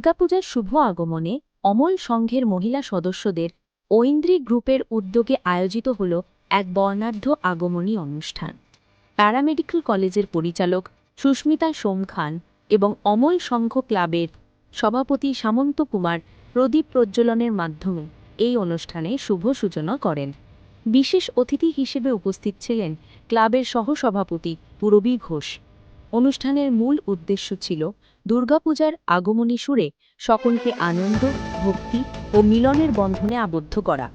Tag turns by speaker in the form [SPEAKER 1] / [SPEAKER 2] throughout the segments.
[SPEAKER 1] দুর্গাপূজার শুভ আগমনে অমল সংঘের মহিলা সদস্যদের ঐন্দ্রী গ্রুপের উদ্যোগে আয়োজিত হল এক বর্ণাঢ্য আগমনী অনুষ্ঠান। প্যারামেডিক্যাল কলেজের পরিচালক সুস্মিতা সোম খান এবং অমল সংঘ ক্লাবের সভাপতি সামন্ত কুমার প্রদীপ প্রজ্বলনের মাধ্যমে এই অনুষ্ঠানে শুভ সূচনা করেন। বিশেষ অতিথি হিসেবে উপস্থিত ছিলেন ক্লাবের সহসভাপতি পুরবী ঘোষ। অনুষ্ঠানের মূল উদ্দেশ্য ছিল দুর্গাপূজার আগমনী সুরে সকলকে আনন্দ, ভক্তি ও মিলনের বন্ধনে আবদ্ধ করা।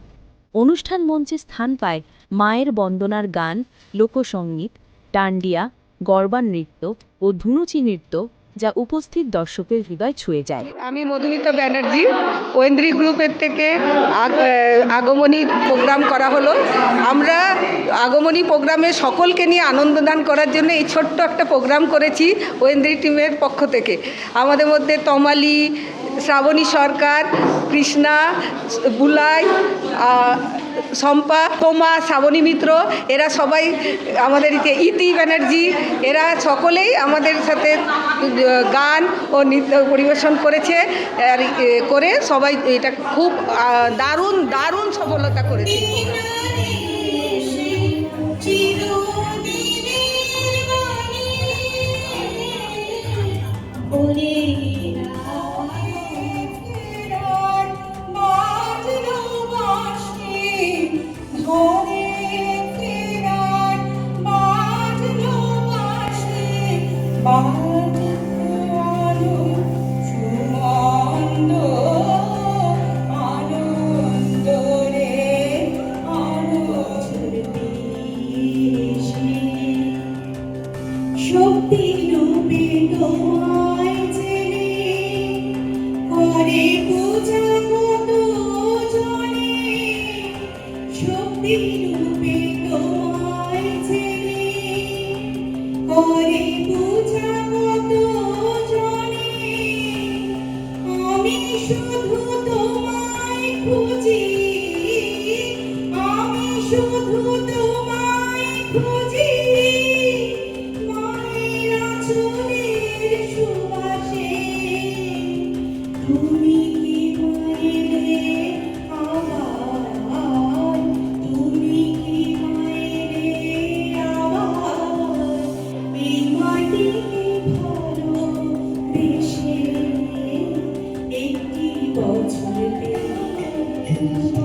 [SPEAKER 1] অনুষ্ঠান মঞ্চে স্থান পায় মায়ের বন্দনার গান লোকসঙ্গীত ডান্ডিয়া গরবা নৃত্য ও ধুনুচি নৃত্য যা উপস্থিত দর্শকের হৃদয় ছুঁয়ে যায়।
[SPEAKER 2] আমি মধুমিতা ব্যানার্জি ঐন্দ্রী গ্রুপের থেকে আগ- আগমনী প্রোগ্রাম করা হলো। আমরা আগমনী প্রোগ্রামে সকলকে নিয়ে আনন্দদান করার জন্য এই ছোট্ট একটা প্রোগ্রাম করেছি ঐন্দ্রী টিমের পক্ষ থেকে। আমাদের মধ্যে তমালি, শ্রাবণী সরকার, কৃষ্ণা, বুলাই শম্পা তোমা শ্রাবণী মিত্র, এরা সবাই আমাদের ইতি- ইতি ব্যানার্জি। এরা সকলেই আমাদের সাথে গান ও নৃত্য পরিবেশন করেছে আর করে সবাই এটা খুব দারুণ দারুণ সফলতা করেছে।
[SPEAKER 3] Thank you.